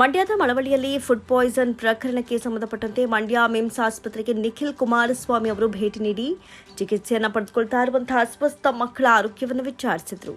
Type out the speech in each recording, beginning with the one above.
ಮಂಡ್ಯದ ಮಳವಳ್ಳಿಯಲ್ಲಿ food poison ಪ್ರಕರಣಕ್ಕೆ ಸಂಬಂಧಪಟ್ಟಂತೆ ಮಂಡ್ಯ ಮಿಮ್ಸ್ ಆಸ್ಪತ್ರೆಗೆ ನಿಖಿಲ್ ಕುಮಾರಸ್ವಾಮಿ ಅವರು ಭೇಟಿ ನೀಡಿ ಚಿಕಿತ್ಸೆಯನ್ನು ಪಡೆದುಕೊಳ್ತಾ ಇರುವಂತಹ ಅಸ್ವಸ್ಥ ಮಕ್ಕಳ ಆರೋಗ್ಯವನ್ನು ವಿಚಾರಿಸಿದರು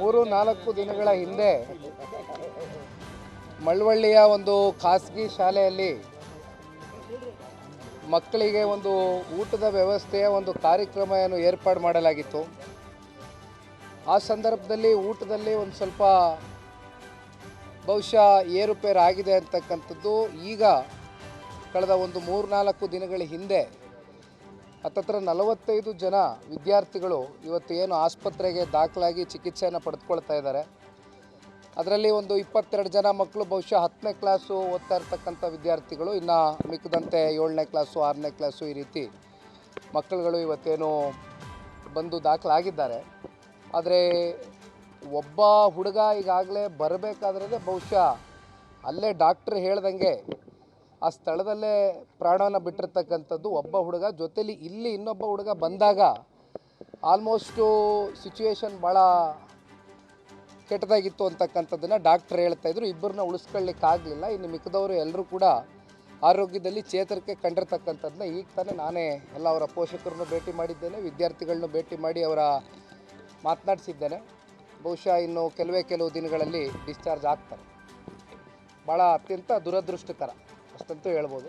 ಮೂರು, ನಾಲ್ಕು ದಿನಗಳ ಹಿಂದೆ ಮಳವಳ್ಳಿಯ ಒಂದು ಖಾಸಗಿ ಶಾಲೆಯಲ್ಲಿ ಮಕ್ಕಳಿಗೆ ಒಂದು ಊಟದ ವ್ಯವಸ್ಥೆಯ ಒಂದು ಕಾರ್ಯಕ್ರಮವನ್ನು ಏರ್ಪಾಡು ಮಾಡಲಾಗಿತ್ತು. ಆ ಸಂದರ್ಭದಲ್ಲಿ ಊಟದಲ್ಲಿ ಒಂದು ಸ್ವಲ್ಪ ಬಹುಶಃ ಏರುಪೇರು ಆಗಿದೆ ಅಂತಕ್ಕಂಥದ್ದು ಈಗ ಕಳೆದ ಒಂದು ಮೂರು, ನಾಲ್ಕು ದಿನಗಳ ಹಿಂದೆ ಹತ್ತತ್ರ ನಲವತ್ತೈದು ಜನ ವಿದ್ಯಾರ್ಥಿಗಳು ಇವತ್ತು ಏನು ಆಸ್ಪತ್ರೆಗೆ ದಾಖಲಾಗಿ ಚಿಕಿತ್ಸೆಯನ್ನು ಪಡೆದುಕೊಳ್ತಾ ಇದ್ದಾರೆ. ಅದರಲ್ಲಿ ಒಂದು ಇಪ್ಪತ್ತೆರಡು ಜನ ಮಕ್ಕಳು, ಬಹುಶಃ ಹತ್ತನೇ ಕ್ಲಾಸು ಓದ್ತಾ ಇರ್ತಕ್ಕಂಥ ವಿದ್ಯಾರ್ಥಿಗಳು, ಇನ್ನು ಮಿಕ್ಕದಂತೆ ಏಳನೇ ಕ್ಲಾಸು, ಆರನೇ ಕ್ಲಾಸು ಈ ರೀತಿ ಮಕ್ಕಳುಗಳು ಇವತ್ತೇನು ಬಂದು ದಾಖಲಾಗಿದ್ದಾರೆ. ಆದರೆ ಒಬ್ಬ ಹುಡುಗ ಈಗಾಗಲೇ ಬರಬೇಕಾದ್ರೆ ಬಹುಶಃ ಅಲ್ಲೇ ಡಾಕ್ಟ್ರ್ ಹೇಳ್ದಂಗೆ ಆ ಸ್ಥಳದಲ್ಲೇ ಪ್ರಾಣವನ್ನು ಬಿಟ್ಟಿರ್ತಕ್ಕಂಥದ್ದು ಒಬ್ಬ ಹುಡುಗ. ಜೊತೆಲಿ ಇಲ್ಲಿ ಇನ್ನೊಬ್ಬ ಹುಡುಗ ಬಂದಾಗ ಆಲ್ಮೋಸ್ಟು ಸಿಚುವೇಶನ್ ಭಾಳ ಕೆಟ್ಟದಾಗಿತ್ತು ಅಂತಕ್ಕಂಥದ್ದನ್ನು ಡಾಕ್ಟ್ರ್ ಹೇಳ್ತಾ ಇದ್ರು. ಇಬ್ಬರನ್ನ ಉಳಿಸ್ಕೊಳ್ಳಿಕ್ಕಾಗಲಿಲ್ಲ. ಇನ್ನು ಮಿಕ್ಕದವರು ಎಲ್ಲರೂ ಕೂಡ ಆರೋಗ್ಯದಲ್ಲಿ ಚೇತರಿಕೆ ಕಂಡಿರ್ತಕ್ಕಂಥದ್ದನ್ನ ಈಗ ತಾನೇ ನಾನೇ ಎಲ್ಲ ಅವರ ಪೋಷಕರನ್ನು ಭೇಟಿ ಮಾಡಿದ್ದೇನೆ ವಿದ್ಯಾರ್ಥಿಗಳನ್ನು ಭೇಟಿ ಮಾಡಿ ಅವರ ಮಾತನಾಡಿಸಿದ್ದೇನೆ. ಬಹುಶಃ ಇನ್ನು ಕೆಲವೇ ಕೆಲವು ದಿನಗಳಲ್ಲಿ ಡಿಸ್ಚಾರ್ಜ್ ಆಗ್ತಾರೆ. ಭಾಳ ಅತ್ಯಂತ ದುರದೃಷ್ಟಕರ. ಅಷ್ಟಂತೂ ಹೇಳ್ಬೋದು.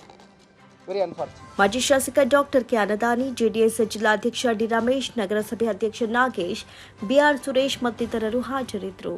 ವೆರಿ ಅನ್ಫಾರ್ಚುನೇಟ್ ಮಾಜಿ ಶಾಸಕ ಡಾಕ್ಟರ್ ಕೆ ಅನದಾನಿ, ಜೆಡಿಎಸ್ ಜಿಲ್ಲಾಧ್ಯಕ್ಷ ಡಿ ರಮೇಶ್, ನಗರಸಭೆ ಅಧ್ಯಕ್ಷ ನಾಗೇಶ್ ಬಿಆರ್ ಸುರೇಶ್ ಮತ್ತಿತರರು ಹಾಜರಿದ್ದರು.